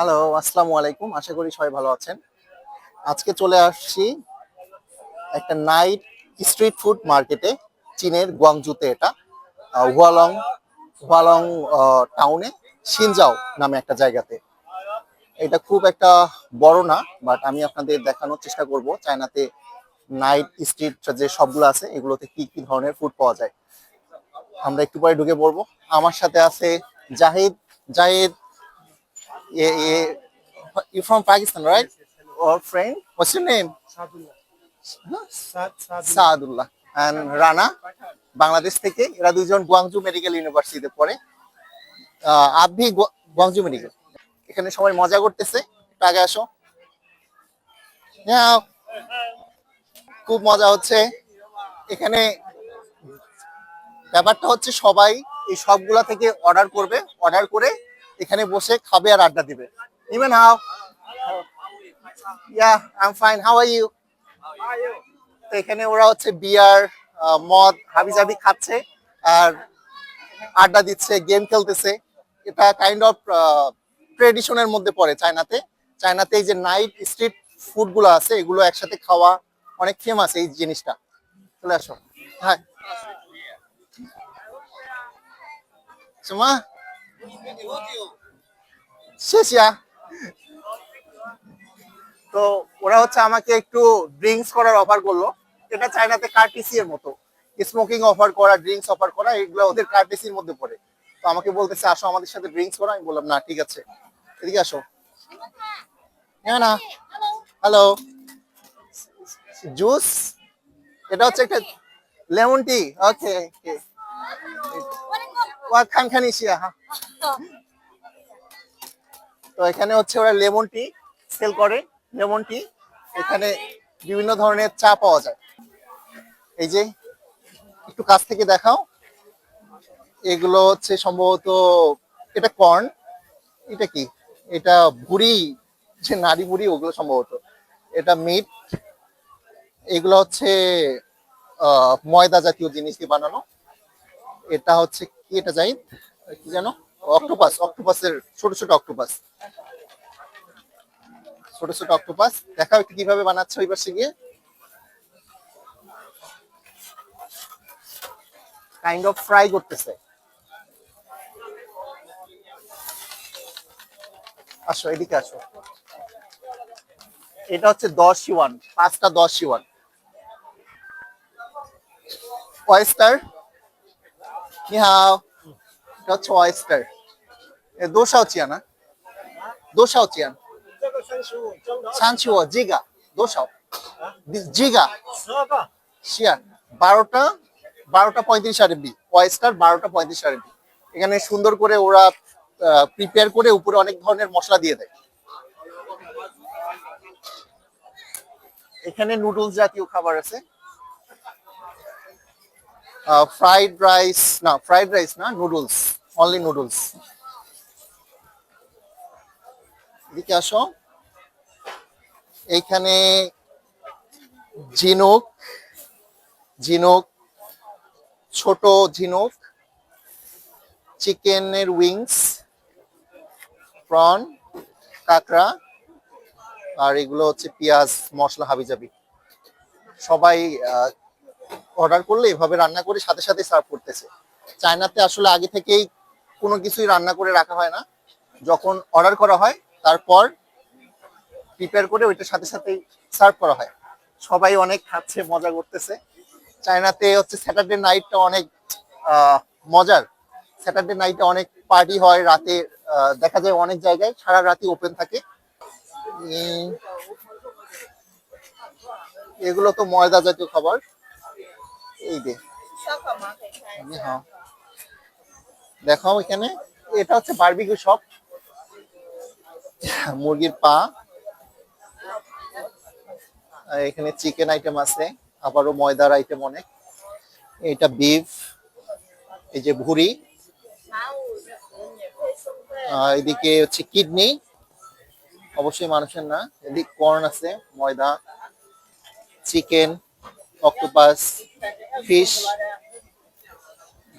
Hello আসসালামু আলাইকুম। আশা করি সবাই ভালো আছেন। আজকে চলে আসছি একটা নাইট স্ট্রিট ফুড মার্কেটে চীনের গুয়াংজুতে এটা হুয়ালং হুয়ালং টাউনে সিনজাও নামে একটা জায়গাতে। এটা খুব একটা বড় না বাট আমি আপনাদের দেখানোর চেষ্টা করব চায়নাতে নাইট স্ট্রিট যে সবগুলো আছে, এগুলোতে কি কি ধরনের ফুড পাওয়া যায়। আমরা একটু পরে ঢুকে পড়ব। আমার সাথে আছে Zahid. Zahid Yeah, yeah. You're from Pakistan, right? Yes, yes, Or friend? What's your name? Sadullah. Huh? Sad, Sad. Sadullah and Rana Bangladesh থেকে এরা দুইজন গুয়াংজু মেডিকেল ইউনিভার্সিটিতে পড়ে গু- গুয়াংজু মেডিকেল এখানে সবাই মজা করতেছে একটু আগে আসো. খুব মজা হচ্ছে এখানে ব্যাপারটা হচ্ছে সবাই এই সবগুলা থেকে অর্ডার করবে অর্ডার করে এখানে বসে খাবে আর আড্ডা দিবে। Even how ya I am fine how are you তো এখানে ওরা হচ্ছে বিয়ার মদ, হাবিজাবি খাচ্ছে আর আড্ডা দিচ্ছে গেম খেলতেছে। এটা কাইন্ড অফ ট্রেডিশনের মধ্যে পড়ে চায়নাতে। চায়নাতে এই যে নাইট স্ট্রিট ফুডগুলো আছে, এগুলো একসাথে খাওয়া অনেক ফেমাস এই জিনিসটা। চলে আসো। হ্যাঁ সুমা? শেষ ইয়া। তো ওরা হচ্ছে আমাকে একটু ড্রিঙ্কস করার অফার করল। এটা চায়নাতে কার্টিসি এর মতো। স্মোকিং অফার করা ড্রিঙ্কস অফার করা এগুলো ওদের কার্টিসির মধ্যে পড়ে। তো আমাকে বলতেছে আসো আমাদের সাথে ড্রিঙ্কস করো। আমি বললাম না ঠিক আছে। এদিকে আসো। হ্যাঁ না? হ্যালো। জুস এটা হচ্ছে একটা লেমন টি ওকে ওকে ওয়া খান খান ইসিয়া হ্যাঁ তো এখানে হচ্ছে ওরা লেমন টি সেল করে, লেমন টি। এখানে বিভিন্ন ধরনের চা পাওয়া যায়। এই যে, একটু কাছ থেকে দেখাও। এগুলো হচ্ছে সম্ভবত, এটা কর্ন, এটা কি? এটা ভুড়ি, যে নারী ভুড়ি, ওগুলো সম্ভবত। এটা মিট, এগুলো হচ্ছে ময়দা জাতীয় জিনিস দিয়ে বানানো। এটা হচ্ছে কি, এটা যাই কি জানো অক্টোপাস অক্টোপাসের ছোট ছোট অক্টোপাস ছোট ছোট অক্টোপাস দেখাও একটু কিভাবে বানাচ্ছে ওই পাশে গিয়ে কাইন্ড অফ ফ্রাই করতেছে আসো এদিকে আসো এটা হচ্ছে দশ ইউয়ান পাঁচটা দশ ইউয়ান ওয়েস্টার 你好，要吃 oyster， 呃，多少钱呢？多少钱？这个三十五，中的三十五这个多少？这个十二个。是啊，বারোটা বারোটা পঁয়ত্রিশ আরবি ওয়েস্টার বারোটা পঁয়ত্রিশ আরবি এখানে সুন্দর করে ওরা প্রিপেয়ার করে উপরে অনেক ধরনের মশলা দিয়ে দেয় এখানে নুডলস জাতীয় খাবার আছে ফ্রাইড রাইস না ফ্রাইড রাইস না নুডলস অনলি নুডলস এদিকে আসো। এইখানে ঝিনুক ঝিনুক, ছোট ঝিনুক, চিকেনের উইংস, প্রন, কাঁকড়া, আর এগুলো হচ্ছে পেঁয়াজ, মশলা, হাবিজাবি। সবাই অর্ডার করলে এভাবে রান্না করে সাথে সাথে সার্ভ করতেছে। চায়নাতে আসলে আগে থেকেই কোনো কিছুই রান্না করে রাখা হয় না। যখন অর্ডার করা হয় তারপর প্রিপেয়ার করে ওইটার সাথে সাথেই সার্ভ করা হয়। সবাই অনেক খাচ্ছে মজা করতেছে। চায়নাতে হচ্ছে স্যাটারডে নাইটটা অনেক মজার। স্যাটারডে নাইটে অনেক পার্টি হয় রাতে দেখা যায় অনেক জায়গায় সারা রাতি ওপেন থাকে। এগুলো তো ময়দা জাতীয় খাবার। এই যে। হ্যাঁ। দেখাও এখানে। এটা হচ্ছে বারবিকিউ শপ মুরগির পা। এখানে চিকেন আইটেম আছে, আবারও ময়দার আইটেম অনেক। এটা বিফ এই যে ভুড়ি। এদিকে হচ্ছে কিডনি অবশ্যই মানুষের না, এদিকে কর্ন আছে, ময়দা চিকেন অক্টোপাস ফিশ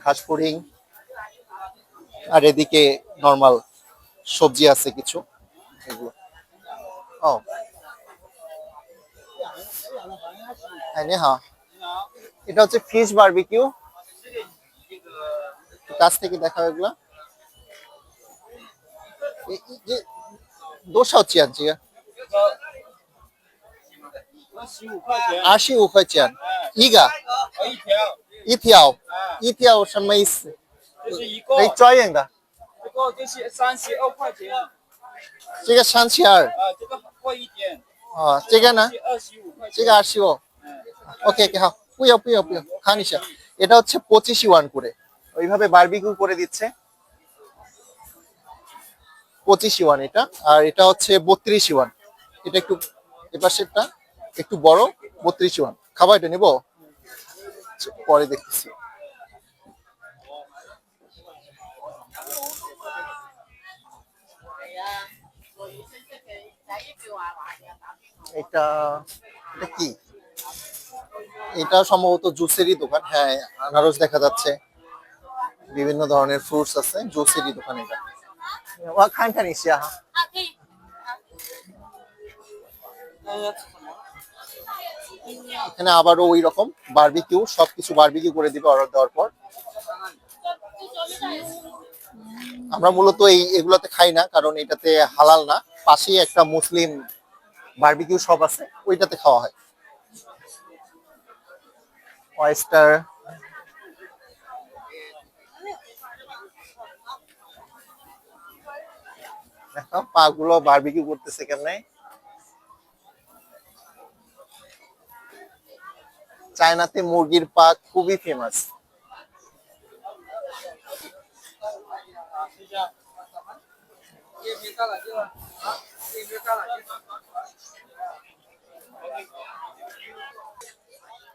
হাঁস পুডিং। আর এদিকে নর্মাল সবজি আছে কিছু। এগুলো ও হ্যাঁ নে হ্যাঁ এটা হচ্ছে ফিশ বারবিকিউ কাছ থেকে দেখা এগুলো এ- এ- যে দোসা হচ্ছে আনছি 十五块钱， আশি উ块钱一个一条，一条一条什么意思？就是一个，可以专业的，这个就是三十二块钱，啊， 这个三七二这个贵一点，啊，这个呢？是二十五块钱，这个二十五。ওকে ওকে হ্যাঁ বুঝো বুঝো বুঝো খানিসা এটা হচ্ছে পঁচিশ ওয়ান করে ওইভাবে বারবিকিউ করে দিচ্ছে পঁচিশ ওয়ান এটা আর এটা হচ্ছে বত্রিশ ওয়ান এটা একটু এপাশেরটা একটু বড় বত্রিশ ওয়ান খাবার এটা নেবো আচ্ছা, পরে দেখতেছি এটা এটা কি? এটা সম্ভবত জুসেরই দোকান। হ্যাঁ আনারস দেখা যাচ্ছে। বিভিন্ন ধরনের ফ্রুটস আছে, জুসেরই দোকান এটা। ওয়া খান খান ইসিয়া এখানে আবারও ওই রকম বার্বিকিউ সবকিছু বার্বিকিউ করে দিবে অর্ডার দেওয়ার পর। আমরা মূলত এই, এগুলাতে খাই না, কারণ এটাতে হালাল না। পাশেই একটা মুসলিম বারবিকিউ শপ আছে, ওইটাতে খাওয়া হয়। অয়েস্টার পা গুলো বারবিকিউ করতেছে কেমনে চায়নাতে মুরগির পা খুবই ফেমাস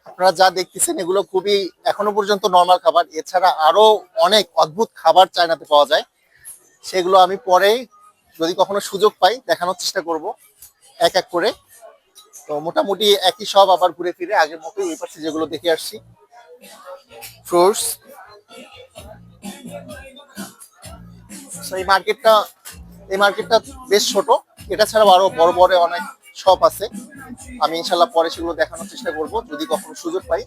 আপনারা যা দেখতেছেন, এগুলো খুবই এখনও পর্যন্ত নর্মাল খাবার। এছাড়া আরও অনেক অদ্ভুত খাবার চায়নাতে পাওয়া যায়। সেগুলো আমি পরে যদি কখনো সুযোগ পাই, দেখানোর চেষ্টা করব এক এক করে। তো মোটামুটি একই সব আবার ঘুরে ফিরে, আগের মতোই ওই পাশে যেগুলো দেখে আসছি। ফ্রুটস এই মার্কেটটা এই মার্কেটটা বেশ ছোট। এটা ছাড়াও আরও বড় বড় অনেক শপ আছে। আমি ইনশাল্লাহ পরে সেগুলো দেখানোর চেষ্টা করব, যদি কখনো সুযোগ পাই।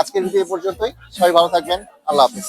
আজকের ভিডিও এ পর্যন্তই। সবাই ভালো থাকবেন। আল্লাহ হাফিজ।